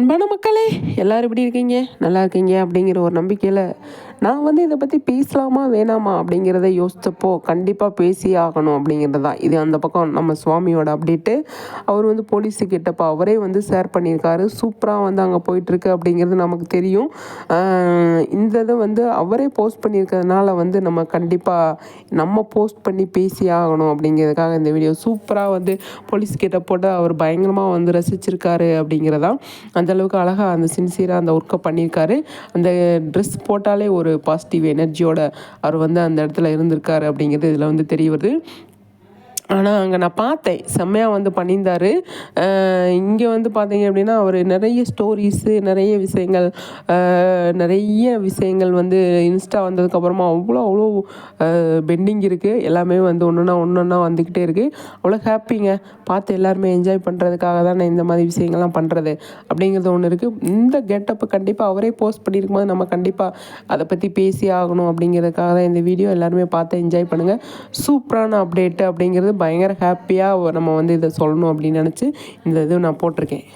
அன்பான மக்களே எல்லோரும் எப்படி இருக்கீங்க? நல்லா இருக்கீங்க அப்படிங்கிற ஒரு நம்பிக்கையில் நான் வந்து இதை பற்றி பேசலாமா வேணாமா அப்படிங்கிறத யோசித்தப்போ கண்டிப்பாக பேசி ஆகணும் அப்படிங்கிறது தான். இது அந்த பக்கம் நம்ம சுவாமியோட அப்டேட்டு அவர் வந்து போலீஸு கிட்டப்போ அவரே வந்து ஷேர் பண்ணியிருக்காரு. சூப்பராக வந்து அங்கே போயிட்டுருக்கு அப்படிங்கிறது நமக்கு தெரியும். இந்த இதை வந்து அவரே போஸ்ட் பண்ணியிருக்கிறதுனால வந்து நம்ம கண்டிப்பாக நம்ம போஸ்ட் பண்ணி பேசி ஆகணும் அப்படிங்கிறதுக்காக இந்த வீடியோ சூப்பராக வந்து போலீஸ் கிட்ட போட்டு அவர் பயங்கரமாக வந்து ரசிச்சிருக்காரு அப்படிங்கிறதான். அந்தளவுக்கு அழகாக அந்த சின்சியராக அந்த ஒர்க்கை பண்ணியிருக்காரு. அந்த ட்ரெஸ் போட்டாலே ஒரு பாசிட்டிவ் எனர்ஜியோட அவர் வந்து அந்த இடத்துல இருந்திருக்காரு அப்படிங்கிறது இதில் வந்து தெரிய வருது. ஆனால் அங்கே நான் பார்த்தேன். செம்மையாக வந்து பண்ணியிருந்தார். இங்கே வந்து பார்த்தீங்க அப்படின்னா அவர் நிறைய ஸ்டோரிஸு நிறைய விஷயங்கள் நிறைய விஷயங்கள் வந்து இன்ஸ்டா வந்ததுக்கப்புறமா அவ்வளோ அவ்வளோ பெண்டிங் இருக்குது எல்லாமே வந்து ஒன்றுனா ஒன்று ஒன்றா வந்துக்கிட்டே இருக்குது அவ்வளோ ஹாப்பிங்க பார்த்து எல்லாருமே என்ஜாய் பண்ணுறதுக்காக தான் நான் இந்த மாதிரி விஷயங்கள்லாம் பண்ணுறது அப்படிங்கிறது ஒன்று இருக்குது இந்த கெட்டப்பு கண்டிப்பாக அவரே போஸ்ட் பண்ணியிருக்கும் போது நம்ம கண்டிப்பாக அதை பற்றி பேசி ஆகணும் அப்படிங்கிறதுக்காக தான் இந்த வீடியோ எல்லாருமே பார்த்து என்ஜாய் பண்ணுங்கள் சூப்பரான அப்டேட்டு அப்படிங்கிறது பயங்கர ஹாப்பியாக நம்ம வந்து இதை சொல்லணும் அப்படின்னு நினச்சி இந்த இது நான் போட்டிருக்கேன்.